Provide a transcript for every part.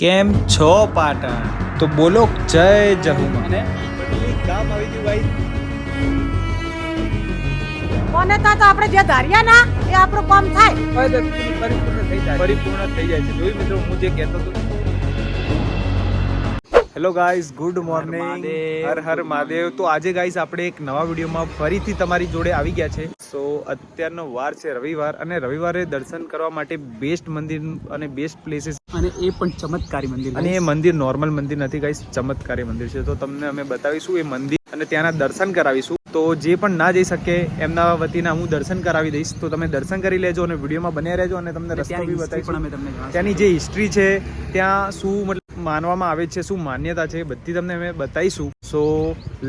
કેમ છો પાટણ? તો બોલો જય જહુમાં. કામ આવી ગયું ભાઈ. કોને તા તો આપણે જે ધાર્યા ના એ આપણું કામ થાય. પરિપૂર્ણ થઈ જાય પરિપૂર્ણ થઈ જાય છે. જોઈ મિત્રો હું જે કહેતો હતો hello guys good morning. Har Har Mahadev. તો આજે ગાઈઝ આપણે એક નવા વિડીયોમાં ફરીથી તમારી જોડે આવી ગયા છે. સો અત્યારનો વાર છે રવિવાર અને રવિવારે દર્શન કરવા માટે બેસ્ટ મંદિર અને બેસ્ટ પ્લેસીસ અને એ પણ ચમત્કારી મંદિર અને એ મંદિર નોર્મલ મંદિર નથી ગાઈઝ ચમત્કારી મંદિર છે. તો તમને અમે બતાવીશું એ મંદિર અને ત્યાંના દર્શન કરાવીશું. તો જે પણ ના જઈ શકે એમના વતીના હું દર્શન કરાવી દઈશ. તો તમે દર્શન કરી લેજો અને વિડીયોમાં બન્યા રહેજો અને તમને રસ્તો બી બતાવીશું. તમને ત્યાંની જે હિસ્ટ્રી છે ત્યાં શું મતલબ માનવામાં આવે છે, શું માન્યતા છે બધી તમને અમે બતાવીશું. સો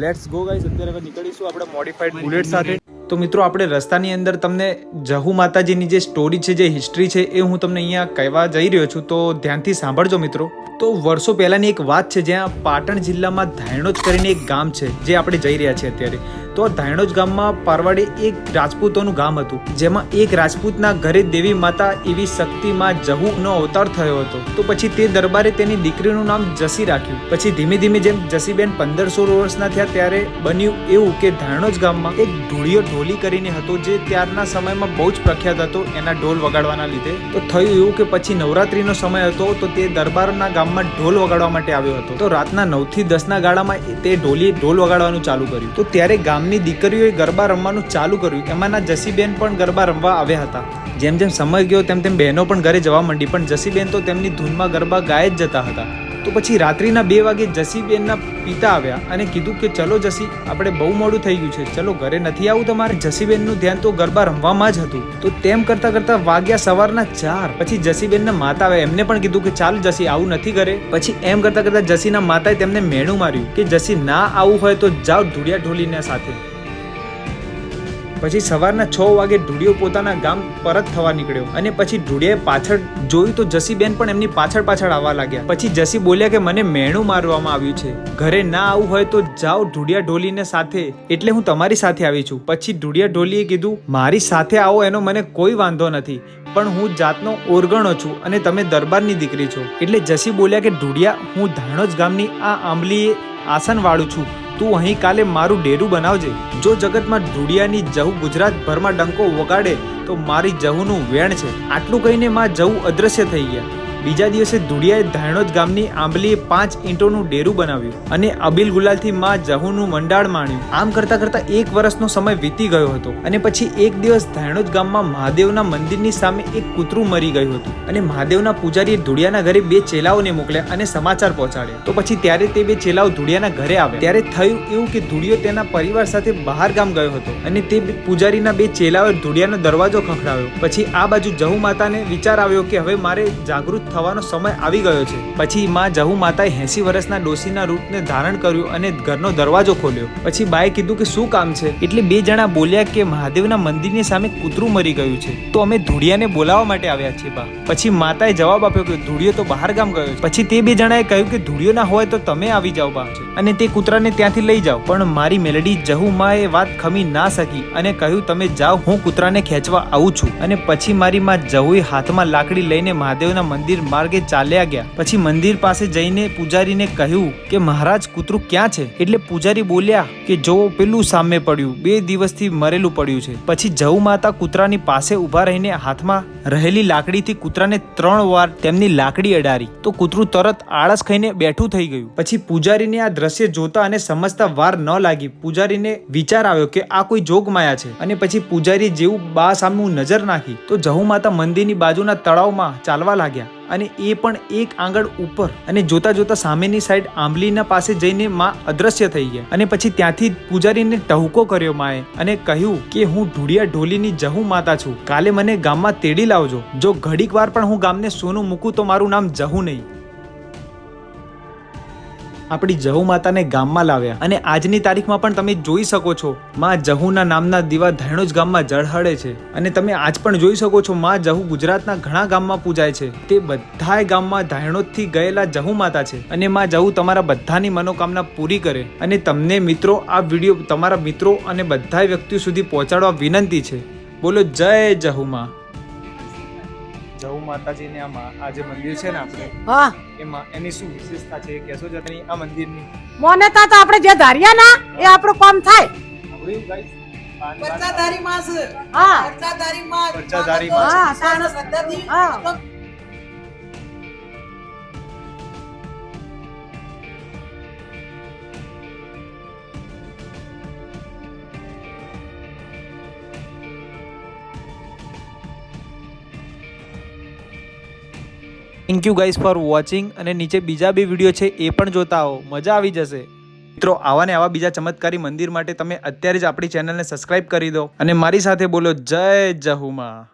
લેટ્સ ગો ગાઈઝ અત્યારે હવે નીકળીશું આપણે મોડિફાઈડ બુલેટ સાથે. તો મિત્રો, આપણે રસ્તાની અંદર તમને જહુ માતાજીની જે સ્ટોરી છે, જે હિસ્ટ્રી છે એ હું તમને અહીંયા કહેવા જઈ રહ્યો છું. તો ધ્યાનથી સાંભળજો મિત્રો. તો વર્ષો પહેલાંની એક વાત છે, જ્યાં પાટણ જિલ્લામાં ધાયણોજ કરીને એક ગામ છે, જે આપણે જઈ રહ્યા છીએ અત્યારે. તો ધાયણોજ ગામમાં પારવાડે એક રાજપૂતોનું ગામ હતું, જેમાં એક રાજપૂતના ઘરે દેવી માતા એવી શક્તિમાં જહુનો અવતાર થયો હતો. તો પછી તે દરબારે તેની દીકરીનું નામ જસી રાખ્યું. પછી ધીમે ધીમે જેમ જસીબેન પંદર સોળ વર્ષના થયા ત્યારે બન્યું એવું કે ધાયણોજ ગામમાં એક ઢોળિયો ઢોલી કરીને હતો, જે ત્યારના સમયમાં બહુ જ પ્રખ્યાત હતો એના ઢોલ વગાડવાના લીધે. તો થયું એવું કે પછી નવરાત્રીનો સમય હતો, તો તે દરબારના ગામમાં ઢોલ વગાડવા માટે આવ્યો હતો. તો રાતના નવથી દસના ગાળામાં તે ઢોલીએ ઢોલ વગાડવાનું ચાલુ કર્યું. તો ત્યારે ગામની દીકરીઓએ ગરબા રમવાનું ચાલુ કર્યું. એમાંના જસીબેન પણ ગરબા રમવા આવ્યા હતા. જેમ જેમ સમય ગયો તેમ તેમ બહેનો પણ ઘરે જવા માંડી, પણ જસીબેન તો તેમની ધૂનમાં ગરબા ગાય જ જતા હતા. તો પછી રાત્રિના બે વાગે જસીબેનના પિતા આવ્યા અને કીધું કે ચલો જસી, આપણે બહુ મોડું થઈ ગયું છે, ચલો ઘરે નથી આવું તમારે. જસીબેનનું ધ્યાન તો ગરબા રમવામાં જ હતું. તો તેમ કરતા કરતા વાગ્યા સવારના ચાર. પછી જસીબેનના માતા આવ્યા. એમને પણ કીધું કે ચાલ જસી, આવું નથી ઘરે. પછી એમ કરતા કરતા જસીના માતાએ તેમને મેણું માર્યું કે જસી ના આવું હોય તો જાઓ ધૂળિયા ઢોલીના સાથે. પછી સવારના છ વાગે ઢુડિયો પોતાના ગામ પરત થવા નીકળ્યો. અને પછી ઢુડિયાએ પાછળ જોયું તો જસીબેન પણ એમની પાછળ પાછળ આવવા લાગ્યા. પછી જસી બોલ્યા કે મને મેણું મારવામાં આવ્યું છે. ઘરે ના આવું હોય તો જાઓ ઢુડિયા ઢોલીને સાથે, એટલે હું તમારી સાથે આવી છું. પછી ઢુડિયા ઢોલીએ કીધું, મારી સાથે આવો એનો મને કોઈ વાંધો નથી, પણ હું જાતનો ઓરગણો છું અને તમે દરબારની દીકરી છો. એટલે જસી બોલ્યા કે, ઢુડિયા, હું ધાણોજ ગામની આ આંબલીએ આસન વાળું છું. તું અહીં કાલે મારું ડેરું બનાવજે. જો જગતમાં ઢુડિયાની જહુ ગુજરાતભરમાં ડંકો વગાડે, તો મારી જહુનું વેણ છે. આટલું કહીને માં જહુ અદ્રશ્ય થઈ ગયા. બીજા દિવસે ધુડિયાએ ધાણોદ ગામની આંબલીએ પાંચ ઈંટોનું ડેરું બનાવ્યું અને અબિલ ગુલાલથી માં જહુનું મંડાળ માણ્યું. આમ કરતા કરતા એક વર્ષનો સમય વીતી ગયો હતો અને પછી એક દિવસ ધાણોદ ગામમાં મહાદેવના મંદિરની સામે એક કૂતરું મરી ગયું હતું અને મહાદેવના પૂજારીએ ધુડિયાના ઘરે બે ચેલાઓને મોકલ્યા અને સમાચાર પહોંચાડ્યા. તો પછી ત્યારે તે બે ચેલાઓ ધુડિયાના ઘરે આવ્યા. ત્યારે થયું એવું કે ધુડિયો તેના પરિવાર સાથે બહાર ગામ ગયો હતો અને તે પૂજારીના બે ચેલાઓએ ધુડિયાનો દરવાજો ખખડાવ્યો. પછી આ બાજુ જહુ માતાને વિચાર આવ્યો કે હવે મારે જાગૃત થવાનો સમય આવી ગયો છે. પછી માં જહુ માતાએ એસી વર્ષના ડોશીના રૂપને ધારણ કર્યું અને ઘરનો દરવાજો ખોલ્યો. પછી બાએ કીધું કે શું કામ છે? એટલે બે જણા બોલ્યા કે મહાદેવના મંદિરની સામે કૂતરું મરી ગયું છે. તો અમે ધૂળિયાને બોલાવવા માટે આવ્યા છીએ બા. પછી માતાએ જવાબ આપ્યો કે ધૂળિયો તો બહાર ગામ ગયો છે. પછી તે બે જણાએ કહ્યું કે ધૂળિયો ના હોય તો તમે આવી જાઓ બા. અને તે કૂતરાને ત્યાંથી લઈ જાઓ. પણ મારી મેલડી જહુ માએ વાત ખમી ના શકી અને કહ્યું, તમે જાઓ, હું કૂતરાને ખેંચવા આવું છું. અને પછી મારી માં જહુએ હાથમાં લાકડી લઈને મહાદેવના મંદિર માર્ગે ચાલ્યા ગયા. પછી મંદિર પાસે જઈને પૂજારીને કહ્યું કે, મહારાજ, કૂતરું ક્યાં છે? એટલે પૂજારી બોલ્યા કે, જો પેલું સામે પડ્યું, બે દિવસથી મરેલું પડ્યું છે. પછી જહુ માતા કૂતરાની પાસે ઊભા રહીને હાથમાં રહેલી લાકડીથી કૂતરાને ત્રણ વાર તેમની લાકડી અડારી. તો કૂતરું તરત આળસ ખાઈને બેઠું થઈ ગયું. પછી પૂજારીને આ દ્રશ્ય જોતા અને સમજતા વાર ન લાગી. પૂજારીને વિચાર આવ્યો કે, આ કોઈ જોગમાયા છે. અને પછી પૂજારી જેવું બા સામે નજર નાખી. તો જહુ માતા મંદિરની બાજુના તળાવમાં ચાલવા લાગ્યા. અને એ પણ એક આંગળ ઉપર. અને જોતા જોતા સામેની સાઈડ આંબલીના પાસે જઈને માં અદ્રશ્ય થઈ ગયા. અને પછી ત્યાંથી પૂજારીને ટહુકો કર્યો માએ અને કહ્યું કે હું ઢુડિયા ઢોલીની જહુ માતા છું. કાલે મને ગામમાં તેડી લાવજો. જો ઘડીક વાર પણ હું ગામને સોનું મૂકું તો મારું નામ જહુ નહીં. આપણી જહુ માતાને ગામમાં લાવ્યા. અને આજની તારીખમાં પણ તમે જોઈ શકો છો, માં જહુના નામના દીવા ધૈણોજ ગામમાં જળહળે છે. અને તમે આજ પણ જોઈ શકો છો, માં જહુ ગુજરાતના ઘણા ગામમાં પૂજાય છે. તે બધાય ગામમાં ધૈણોજથી ગયેલા જહુ માતા છે. અને માં જહુ તમારા બધાની મનોકામના પૂરી કરે. અને તમને મિત્રો, આ વીડિયો તમારા મિત્રો અને બધાય વ્યક્તિઓ સુધી પહોંચાડવા વિનંતી છે. બોલો, જય જહુ માં. જવું માતાજીને ને આમાં આ જે મંદિર છે ને આપણે હા. એમાં એની શું વિશેષતા છે કેસો જતની આ મંદિરની મોને તા તો આપણે જે ધાર્યા ના એ આપણું કામ થાય. સાંભળ્યું માસ. હા. પચાધારી માસ. પચાધારી માસ. હા, વિશ્વાસ શ્રદ્ધાથી હા. Thank you guys for watching અને નીચે બીજા બી વીડિયો છે, એ પણ જોતા આવો. મજા આવી જશે. મિત્રો, આવા ને આવા બીજા ચમત્કારી મંદિર માટે તમે અત્યારે જ આપણી ચેનલને સબસ્ક્રાઇબ કરી દો. અને મારી સાથે બોલો, જય જહુમા.